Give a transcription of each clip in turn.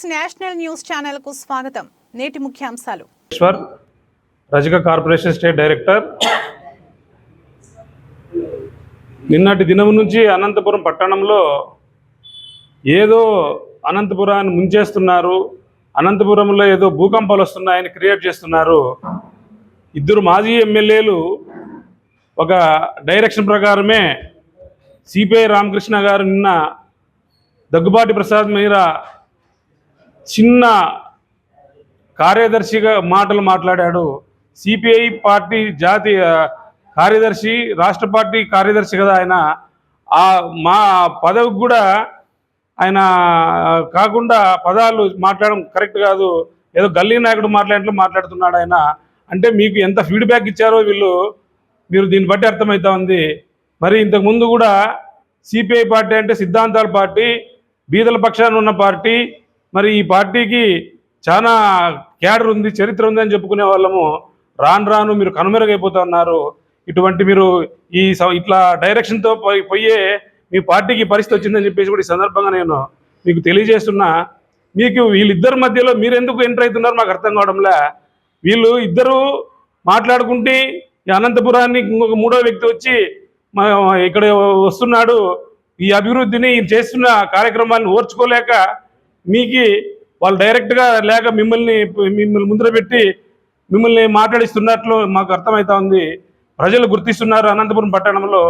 Six national news ఛానల్కు స్వాగతం. నేటి ముఖ్యాంశాలు. ఈశ్వర్ రజక కార్పొరేషన్ స్టేట్ డైరెక్టర్. నిన్నటి దినం నుంచి అనంతపురం పట్టణంలో ఏదో అనంతపురాన్ని ముంచేస్తున్నారు అనంతపురంలో ఏదో భూకంపాలు వస్తున్నాయని క్రియేట్ చేస్తున్నారు. ఇద్దరు మాజీ ఎమ్మెల్యేలు ఒక డైరెక్షన్ ప్రకారమే సిపిఐ రామకృష్ణ గారు నిన్న దగ్గుబాటి ప్రసాద్ మీద చిన్న కార్యదర్శిగా మాటలు మాట్లాడాడు. సిపిఐ పార్టీ జాతీయ కార్యదర్శి రాష్ట్ర పార్టీ కార్యదర్శి కదా ఆయన. ఆ మా పదవికి కూడా ఆయన కాకుండా పదాలు మాట్లాడడం కరెక్ట్ కాదు. ఏదో గల్లీ నాయకుడు మాట్లాడినట్లు మాట్లాడుతున్నాడు ఆయన. అంటే మీకు ఎంత ఫీడ్బ్యాక్ ఇచ్చారో వీళ్ళు మీరు దీన్ని బట్టి అర్థమవుతా ఉంది. మరి ఇంతకుముందు కూడా సిపిఐ పార్టీ అంటే సిద్ధాంతాల పార్టీ బీదల పక్షాన ఉన్న పార్టీ మరి ఈ పార్టీకి చాలా క్యాడర్ ఉంది చరిత్ర ఉంది అని చెప్పుకునే వాళ్ళము. రాను రాను మీరు కనుమెరుగైపోతా ఉన్నారు ఇటువంటి మీరు ఈ స- ఇట్లా డైరెక్షన్తో పోయి పోయే మీ పార్టీకి పరిస్థితి వచ్చిందని చెప్పేసి కూడా ఈ సందర్భంగా నేను మీకు తెలియజేస్తున్నా. మీకు వీళ్ళిద్దరి మధ్యలో మీరు ఎందుకు ఎంటర్ అవుతున్నారు మాకు అర్థం కావడంలా. వీళ్ళు ఇద్దరు మాట్లాడుకుంటే ఈ అనంతపురాన్ని ఇంకొక మూడో వ్యక్తి వచ్చి మా ఇక్కడ వస్తున్నాడు. ఈ అభివృద్ధిని చేస్తున్న కార్యక్రమాలను ఓర్చుకోలేక మీకు వాళ్ళు డైరెక్ట్గా లేక మిమ్మల్ని మిమ్మల్ని ముందర పెట్టి మిమ్మల్ని మాట్లాడిస్తున్నట్లు మాకు అర్థమవుతా ఉంది. ప్రజలు గుర్తిస్తున్నారు అనంతపురం పట్టణంలో.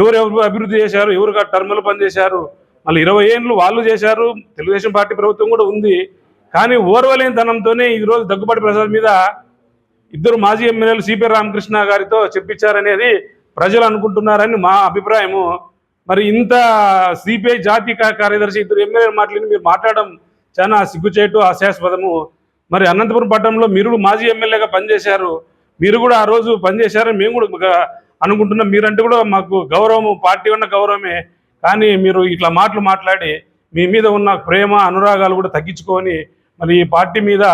ఎవరెవరు అభివృద్ధి చేశారు ఎవరు టర్ములు పనిచేశారు మళ్ళీ ఇరవై ఏళ్ళు వాళ్ళు చేశారు తెలుగుదేశం పార్టీ ప్రభుత్వం కూడా ఉంది. కానీ ఓర్వలేనితనంతోనే ఈరోజు దగ్గుబాటి ప్రసాద్ మీద ఇద్దరు మాజీ ఎమ్మెల్యేలు సిపి రామకృష్ణ గారితో చెప్పించారనేది ప్రజలు అనుకుంటున్నారని మా అభిప్రాయము. మరి ఇంత సిపిఐ జాతీయ కార్యదర్శి ఇద్దరు ఎమ్మెల్యేలు మాట్లాడి మీరు మాట్లాడడం చాలా సిగ్గుచేటు హాస్యాస్పదము. మరి అనంతపురం పట్టణంలో మీరు కూడా మాజీ ఎమ్మెల్యేగా పనిచేశారు. మీరు కూడా ఆ రోజు పనిచేశారని మేము కూడా అనుకుంటున్నాం. మీరంటే కూడా మాకు గౌరవము పార్టీ ఉన్న గౌరవమే. కానీ మీరు ఇట్లా మాటలు మాట్లాడి మీ మీద ఉన్న ప్రేమ అనురాగాలు కూడా తగ్గించుకొని మరి ఈ పార్టీ మీద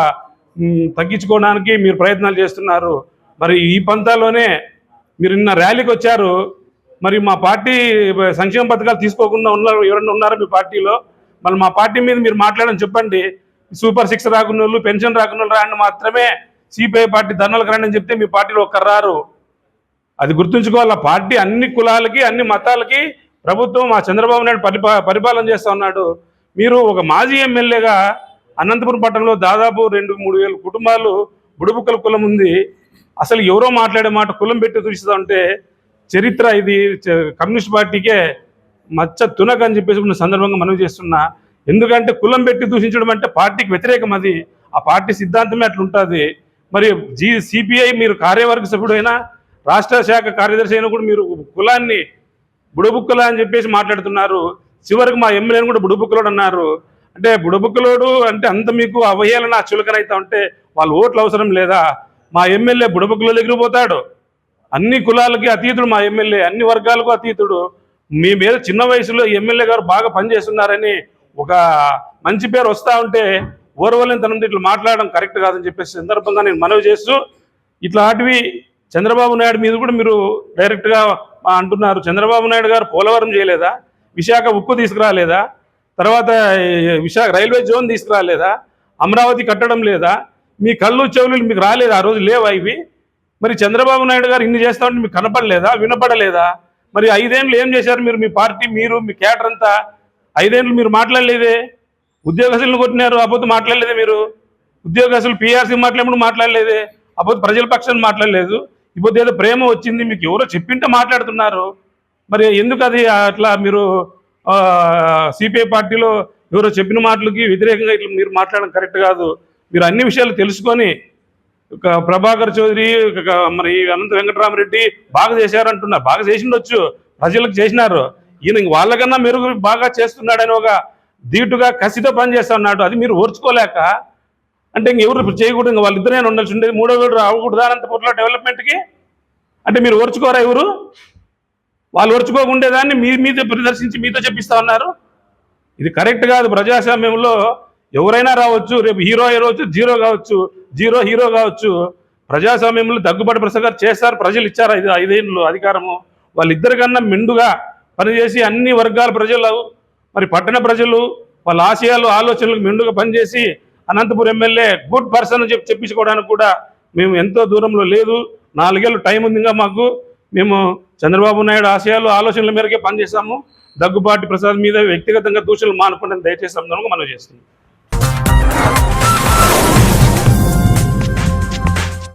తగ్గించుకోవడానికి మీరు ప్రయత్నాలు చేస్తున్నారు. మరి ఈ పంతాలోనే మీరు నిన్న ర్యాలీకి వచ్చారు. మరి మా పార్టీ సంక్షేమ పథకాలు తీసుకోకుండా ఉన్నారు ఎవరన్నా ఉన్నారా మీ పార్టీలో? మరి మా పార్టీ మీద మీరు మాట్లాడడం చెప్పండి. సూపర్ సిక్స్ రాకున్న వాళ్ళు పెన్షన్ రాకున్న వాళ్ళు మాత్రమే. సిపిఐ పార్టీ ధర్నాలకు రండి అని చెప్తే మీ పార్టీలో ఒక్కరు రారు. అది గుర్తుంచుకోవాలి? ఆ పార్టీ అన్ని కులాలకి అన్ని మతాలకి ప్రభుత్వం మా చంద్రబాబు నాయుడు పరిపా పరిపాలన చేస్తూ ఉన్నాడు. మీరు ఒక మాజీ ఎమ్మెల్యేగా అనంతపురం పట్టణంలో దాదాపు రెండు మూడు వేల కుటుంబాలు బుడుబుక్కల కులం ఉంది. అసలు ఎవరో మాట్లాడే మాట కులం పెట్టి చూస్తూ ఉంటే చరిత్ర ఇది చ- కమ్యూనిస్ట్ పార్టీకే మచ్చ తునక అని చెప్పేసి ఉన్న సందర్భంగా మనం చేస్తున్నా. ఎందుకంటే కులం పెట్టి దూషించడం అంటే పార్టీకి వ్యతిరేకం అది. ఆ పార్టీ సిద్ధాంతమే అట్లుంటుంది. మరి జీ సిపిఐ మీరు కార్యవర్గ సభ్యుడైనా రాష్ట్ర శాఖ కార్యదర్శి అయినా కూడా మీరు కులాన్ని బుడబుక్కలా అని చెప్పేసి మాట్లాడుతున్నారు. చివరికి మా ఎమ్మెల్యేని కూడా బుడబుక్కలోడు అన్నారు. అంటే బుడబుక్కలోడు అంటే అంత మీకు అవహేళన చులకనైతా ఉంటే వాళ్ళు ఓట్లు అవసరం లేదా? మా ఎమ్మెల్యే బుడబుక్కలో దగ్గర పోతాడు. అన్ని కులాలకి అతీతుడు మా ఎమ్మెల్యే అన్ని వర్గాలకు అతీతుడు. మీ మీద చిన్న వయసులో ఎమ్మెల్యే గారు బాగా పనిచేస్తున్నారని ఒక మంచి పేరు వస్తూ ఉంటే ఓర్వలేని తనంతో ఇట్లా మాట్లాడడం కరెక్ట్ కాదని చెప్పేసి సందర్భంగా నేను మనవి చేస్తూ ఇట్లాంటివి చంద్రబాబు నాయుడు మీద కూడా మీరు డైరెక్ట్గా అంటున్నారు. చంద్రబాబు నాయుడు గారు పోలవరం చేయలేదా? విశాఖ ఉక్కు తీసుకురాలేదా? తర్వాత విశాఖ రైల్వే జోన్ తీసుకురాలేదా? అమరావతి కట్టడం లేదా? మీ కళ్ళు చెవులు మీకు రాలేదా? ఆ రోజు లేవా ఇవి? మరి చంద్రబాబు నాయుడు గారు ఇన్ని చేస్తా ఉంటే మీకు కనపడలేదా? వినపడలేదా? మరి ఐదేళ్ళు ఏం చేశారు మీరు? మీ పార్టీ మీరు మీ కేటర్ అంతా ఐదేళ్ళు మీరు మాట్లాడలేదే? ఉద్యోగస్తులను కొట్టినారు అబద్ధం మాట్లాడలేదే మీరు? ఉద్యోగస్తులు పీఆర్సీ మాట్లాడినప్పుడు మాట్లాడలేదే? అపోతే ప్రజల పక్షాన్ని మాట్లాడలేదు? ఇప్పుడు ఏదో ప్రేమ వచ్చింది మీకు ఎవరో చెప్పింటే మాట్లాడుతున్నారు? మరి ఎందుకు అది అట్లా మీరు సిపిఐ పార్టీలో ఎవరో చెప్పిన మాటలకి వ్యతిరేకంగా ఇట్లా మీరు మాట్లాడడం కరెక్ట్ కాదు. మీరు అన్ని విషయాలు తెలుసుకొని ప్రభాకర్ చౌదరి మరి అనంత వెంకటరామరెడ్డి బాగా చేశారంటున్నారు బాగా చేసిండొచ్చు ప్రజలకు చేసినారు. ఈయన వాళ్ళకన్నా మెరుగు బాగా చేస్తున్నాడని ఒక ధీటుగా కసితో పనిచేస్తా ఉన్నాడు. అది మీరు ఓర్చుకోలేక అంటే ఇంక ఎవరు చేయకూడదు. ఇంకా వాళ్ళిద్దరే ఉండాల్సి ఉండేది. మూడో వేడు రావకూడదు అనంతపురంలో డెవలప్మెంట్కి. అంటే మీరు ఓర్చుకోరా ఎవరు? వాళ్ళు ఓర్చుకోకుండేదాన్ని మీ మీతో ప్రదర్శించి మీతో చెప్పిస్తా ఉన్నారు. ఇది కరెక్ట్ కాదు. ప్రజాస్వామ్యంలో ఎవరైనా రావచ్చు. రేపు హీరో రావచ్చు జీరో కావచ్చు. జీరో హీరో కావచ్చు. ప్రజాస్వామ్యంలో దగ్గుబాటి ప్రసాద్ గారు చేస్తారు ప్రజలు ఇచ్చారు ఐదు ఐదేళ్ళు అధికారము. వాళ్ళిద్దరికన్నా మెండుగా పనిచేసి అన్ని వర్గాల ప్రజలు మరి పట్టణ ప్రజలు వాళ్ళ ఆశయాలు ఆలోచనలకు మెండుగా పనిచేసి అనంతపురం ఎమ్మెల్యే గుడ్ పర్సన్ అని చెప్పి చెప్పించుకోవడానికి కూడా మేము ఎంతో దూరంలో లేదు. నాలుగేళ్ళు టైం ఉంది ఇంకా మాకు. మేము చంద్రబాబు నాయుడు ఆశయాలు ఆలోచనల మేరకే పనిచేస్తాము దగ్గుబాటి ప్రసాద్ మీద వ్యక్తిగతంగా దూషణలు మానుకుంటే దయచేసి అందరం మనం చేస్తున్నాం.